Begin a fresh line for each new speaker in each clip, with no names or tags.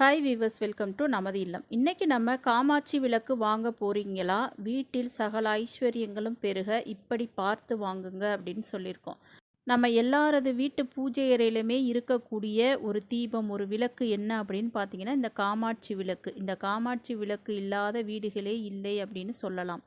Hi viewers welcome to நமது இல்லம். இன்றைக்கி நம்ம காமாட்சி விளக்கு வாங்க போகிறீங்களா வீட்டில் சகல ஐஸ்வர்யங்களும் பெருக இப்படி பார்த்து வாங்குங்க அப்படின்னு சொல்லியிருக்கோம். நம்ம எல்லாரது வீட்டு பூஜை அறையிலுமே இருக்கக்கூடிய ஒரு தீபம் ஒரு விளக்கு என்ன அப்படின்னு பார்த்தீங்கன்னா இந்த காமாட்சி விளக்கு. இந்த காமாட்சி விளக்கு இல்லாத வீடுகளே இல்லை அப்படின்னு சொல்லலாம்.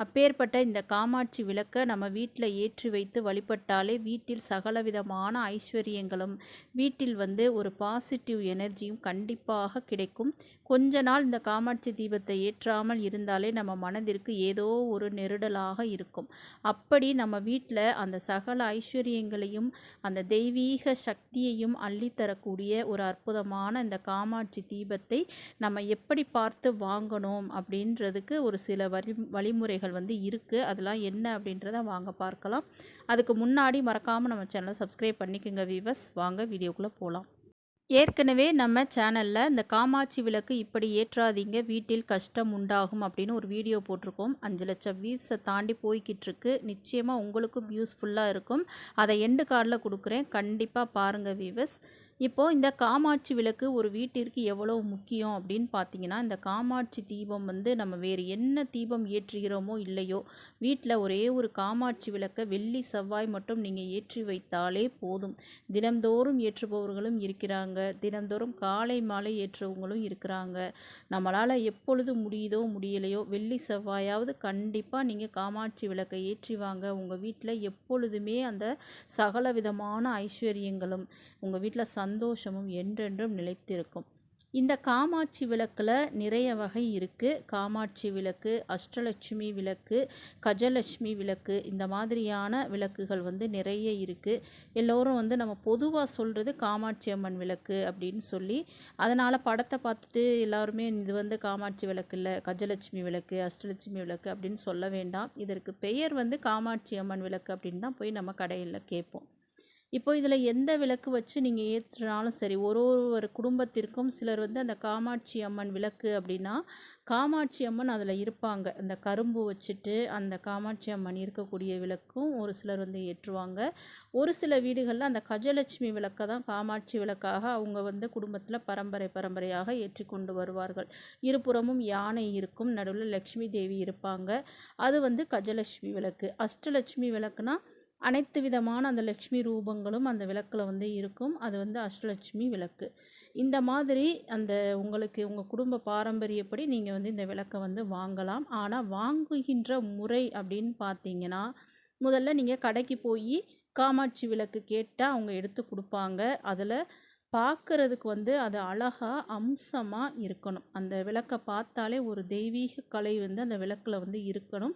அப்பேற்பட்ட இந்த காமாட்சி விளக்கை நம்ம வீட்டில் ஏற்றி வைத்து வழிபட்டாலே வீட்டில் சகலவிதமான ஐஸ்வர்யங்களும் வீட்டில் வந்து ஒரு பாசிட்டிவ் எனர்ஜியும் கண்டிப்பாக கிடைக்கும். கொஞ்ச நாள் இந்த காமாட்சி தீபத்தை ஏற்றாமல் இருந்தாலே நம்ம மனதிற்கு ஏதோ ஒரு நெருடலாக இருக்கும். அப்படி நம்ம வீட்டில் அந்த சகல ஐஸ்வர்யங்களையும் அந்த தெய்வீக சக்தியையும் அள்ளித்தரக்கூடிய ஒரு அற்புதமான இந்த காமாட்சி தீபத்தை நம்ம எப்படி பார்த்து வாங்கணும் அப்படின்றதுக்கு ஒரு சில வழி வழிமுறைகள் வந்து இருக்குது அதெல்லாம் என்ன அப்படின்றத வாங்க பார்க்கலாம். அதுக்கு முன்னாடி மறக்காமல் நம்ம சேனலை சப்ஸ்கிரைப் பண்ணிக்கோங்க வீவர்ஸ் வாங்க வீடியோக்குள்ளே போகலாம் ஏற்கனவே நம்ம சேனலில் இந்த காமாட்சி விளக்கு இப்படி ஏற்றாதீங்க வீட்டில் கஷ்டம் உண்டாகும் அப்படின்னு ஒரு வீடியோ போட்டிருக்கோம். அஞ்சு லட்சம் வியூஸை தாண்டி போய்கிட்டிருக்கு நிச்சயமாக உங்களுக்கும் யூஸ்ஃபுல்லாக இருக்கும். அதை எண்டு கார்டில் கொடுக்குறேன். கண்டிப்பாக பாருங்கள் வியூவர்ஸ் இப்போது இந்த காமாட்சி விளக்கு ஒரு வீட்டிற்கு எவ்வளோ முக்கியம் அப்படின்னு பார்த்தீங்கன்னா இந்த காமாட்சி தீபம் வந்து நம்ம வேறு என்ன தீபம் ஏற்றுகிறோமோ இல்லையோ வீட்டில் ஒரே ஒரு காமாட்சி விளக்கை வெள்ளி செவ்வாய் மட்டும் நீங்கள் ஏற்றி வைத்தாலே போதும். தினம்தோறும் ஏற்றுபவர்களும் இருக்கிறாங்க. தினம்தோறும் காலை மாலை ஏற்றுவங்களும் இருக்கிறாங்க. நம்மளால் எப்பொழுது முடியுதோ முடியலையோ வெள்ளி செவ்வாயாவது கண்டிப்பாக நீங்கள் காமாட்சி விளக்கை ஏற்றி வாங்க. உங்கள் வீட்டில் எப்பொழுதுமே அந்த சகல விதமான ஐஸ்வர்யங்களும் உங்கள் வீட்டில் சந்தோஷமும் என்றென்றும் நிலைத்திருக்கும். இந்த காமாட்சி விளக்கில் நிறைய வகை இருக்குது காமாட்சி விளக்கு அஷ்டலட்சுமி விளக்கு கஜலட்சுமி விளக்கு இந்த மாதிரியான விளக்குகள் வந்து நிறைய இருக்குது எல்லோரும் வந்து நம்ம பொதுவாக சொல்கிறது காமாட்சி அம்மன் விளக்கு அப்படின்னு சொல்லி அதனால் படத்தை பார்த்துட்டு எல்லாருமே இது வந்து காமாட்சி விளக்கு இல்லை கஜலட்சுமி விளக்கு அஷ்டலட்சுமி விளக்கு அப்படின்னு சொல்ல வேண்டாம். இதற்கு பெயர் வந்து காமாட்சி அம்மன் விளக்கு அப்படின்னு தான் போய் நம்ம கடையில் கேட்போம் இப்போ இதில் எந்த விளக்கு வச்சு நீங்கள் ஏற்றுனாலும் சரி ஒரு ஒரு குடும்பத்திற்கும் சிலர் வந்து அந்த காமாட்சி அம்மன் விளக்கு அப்படின்னா காமாட்சி அம்மன் அதில் இருப்பாங்க. அந்த கரும்பு வச்சுட்டு அந்த காமாட்சி அம்மன் இருக்கக்கூடிய விளக்கும் ஒரு சிலர் வந்து ஏற்றுவாங்க. ஒரு சில வீடுகளில் அந்த கஜலட்சுமி விளக்கை தான் காமாட்சி விளக்காக அவங்க வந்து குடும்பத்தில் பரம்பரை பரம்பரையாக ஏற்றி கொண்டு வருவார்கள். இருபுறமும் யானை இருக்கும் நடுவில் லக்ஷ்மி தேவி இருப்பாங்க. அது வந்து கஜலட்சுமி விளக்கு. அஷ்டலட்சுமி விளக்குனா அனைத்து விதமான அந்த லக்ஷ்மி ரூபங்களும் அந்த விளக்கில் வந்து இருக்கும். அது வந்து அஷ்டலட்சுமி விளக்கு. இந்த மாதிரி அந்த உங்களுக்கு உங்கள் குடும்ப பாரம்பரியப்படி நீங்கள் வந்து இந்த விளக்கை வந்து வாங்கலாம். ஆனால் வாங்குகின்ற முறை அப்படின்னு பார்த்தீங்கன்னா முதல்ல நீங்கள் கடைக்கு போய் காமாட்சி விளக்கு கேட்டால் அவங்க எடுத்து கொடுப்பாங்க. அதில் பார்க்குறதுக்கு வந்து அது அழகாக அம்சமாக இருக்கணும். அந்த விளக்கை பார்த்தாலே ஒரு தெய்வீக கலை வந்து அந்த விளக்கில் வந்து இருக்கணும்.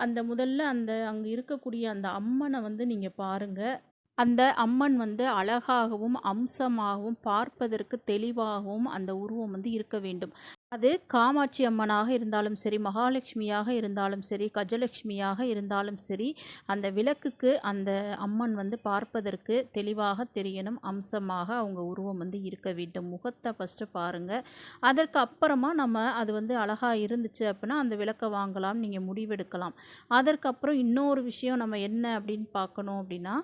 அந்த முதல்ல அந்த அங்கே இருக்கக்கூடிய அந்த அம்மனை வந்து நீங்கள் பாருங்கள் அந்த அம்மன் வந்து அழகாகவும் அம்சமாகவும் பார்ப்பதற்கு தெளிவாகவும் அந்த உருவம் வந்து இருக்க வேண்டும். அது காமாட்சி அம்மனாக இருந்தாலும் சரி மகாலட்சுமியாக இருந்தாலும் சரி கஜலட்சுமியாக இருந்தாலும் சரி அந்த விளக்குக்கு அந்த அம்மன் வந்து பார்ப்பதற்கு தெளிவாக தெரியணும். அம்சமாக அவங்க உருவம் வந்து இருக்க வேண்டும். முகத்தை ஃபஸ்ட்டு பாருங்கள் அதற்கு அப்புறமா நம்ம அது வந்து அழகாக இருந்துச்சு அப்படின்னா அந்த விளக்கை வாங்கலாம் நீங்கள் முடிவெடுக்கலாம். அதற்கப்புறம் இன்னொரு விஷயம் நம்ம என்ன அப்படின்னு பார்க்கணும் அப்படின்னா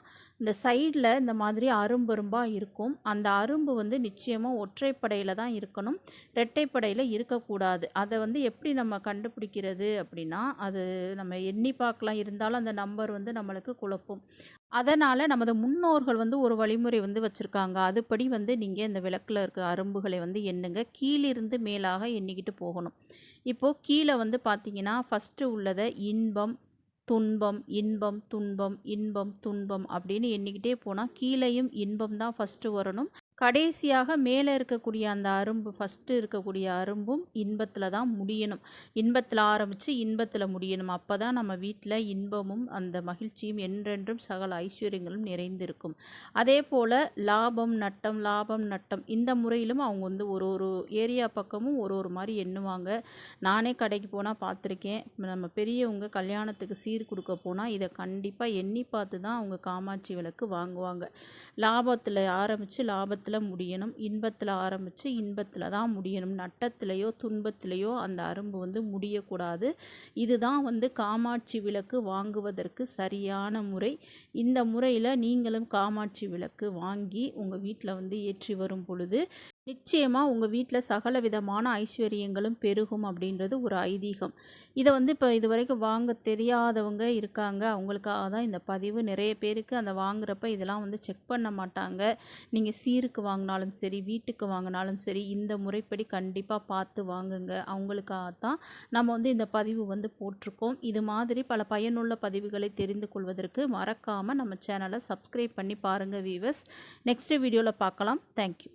இந்த சைடில் இந்த மாதிரி அரும்பரும்பாக இருக்கும். அந்த அரும்பு வந்து நிச்சயமாக ஒற்றைப்படையில் தான் இருக்கணும். ரெட்டைப்படையில் இருக்கக்கூடாது. அதை வந்து எப்படி நம்ம கண்டுபிடிக்கிறது அப்படின்னா அது நம்ம எண்ணி பார்க்கலாம். இருந்தாலும் அந்த நம்பர் வந்து நம்மளுக்கு குழப்பும். அதனால் நமது முன்னோர்கள் வந்து ஒரு வழிமுறை வந்து வச்சுருக்காங்க. அதுபடி வந்து நீங்கள் இந்த விளக்கில் இருக்க அரும்புகளை வந்து எண்ணுங்க. கீழிருந்து மேலாக எண்ணிக்கிட்டு போகணும். இப்போது கீழே வந்து பார்த்தீங்கன்னா ஃபஸ்ட்டு உள்ளதை இன்பம் துன்பம் இன்பம் துன்பம் இன்பம் துன்பம் அப்படின்னு எண்ணிக்கிட்டே போனால் கீழேயும் இன்பம் தான் ஃபஸ்ட்டு வரணும். கடைசியாக மேலே இருக்கக்கூடிய அந்த அரும்பு ஃபஸ்ட்டு இருக்கக்கூடிய அரும்பும் இன்பத்தில் தான் முடியணும். இன்பத்தில் ஆரம்பித்து இன்பத்தில் முடியணும். அப்போ தான் நம்ம வீட்டில் இன்பமும் அந்த மகிழ்ச்சியும் என்றென்றும் சகல ஐஸ்வர்யங்களும் நிறைந்திருக்கும். அதே போல் லாபம் நட்டம் லாபம் நட்டம் இந்த முறையிலும் அவங்க வந்து ஒரு ஒரு ஏரியா பக்கமும் ஒரு ஒரு மாதிரி எண்ணுவாங்க. நானே கடைக்கு போனால் பார்த்துருக்கேன். நம்ம பெரியவங்க கல்யாணத்துக்கு சீர் கொடுக்க போனால் இதை கண்டிப்பாக எண்ணி பார்த்து தான் அவங்க காமாட்சி விளக்கு வாங்குவாங்க. லாபத்தில் ஆரம்பித்து லாபத்தில் இன்பத்தில் முடியணும். இன்பத்தில் ஆரம்பித்து இன்பத்தில் தான் முடியணும். நட்டத்திலேயோ துன்பத்திலேயோ அந்த அரும்பு வந்து முடியக்கூடாது. இதுதான் வந்து காமாட்சி விளக்கு வாங்குவதற்கு சரியான முறை. இந்த முறையில் நீங்களும் காமாட்சி விளக்கு வாங்கி உங்கள் வீட்டில் வந்து ஏற்றி வரும் பொழுது நிச்சயமாக உங்கள் வீட்டில் சகல விதமான ஐஸ்வர்யங்களும் பெருகும் அப்படின்றது ஒரு ஐதீகம். இதை வந்து இப்போ இது வரைக்கும் வாங்க தெரியாதவங்க இருக்காங்க. அவங்களுக்காக தான் இந்த பதிவு. நிறைய பேருக்கு அந்த வாங்குறப்ப இதெல்லாம் வந்து செக் பண்ண மாட்டாங்க. நீங்கள் சீருக்கு வாங்கினாலும் சரி வீட்டுக்கு வாங்கினாலும் சரி இந்த முறைப்படி கண்டிப்பாக பார்த்து வாங்குங்க. அவங்களுக்காக தான் நம்ம வந்து இந்த பதிவு வந்து போட்டிருக்கோம். இது மாதிரி பல பயனுள்ள பதிவுகளை தெரிந்து கொள்வதற்கு மறக்காமல் நம்ம சேனலை சப்ஸ்கிரைப் பண்ணி பாருங்கள் வீவர்ஸ் நெக்ஸ்ட் வீடியோவில் பார்க்கலாம். தேங்க்யூ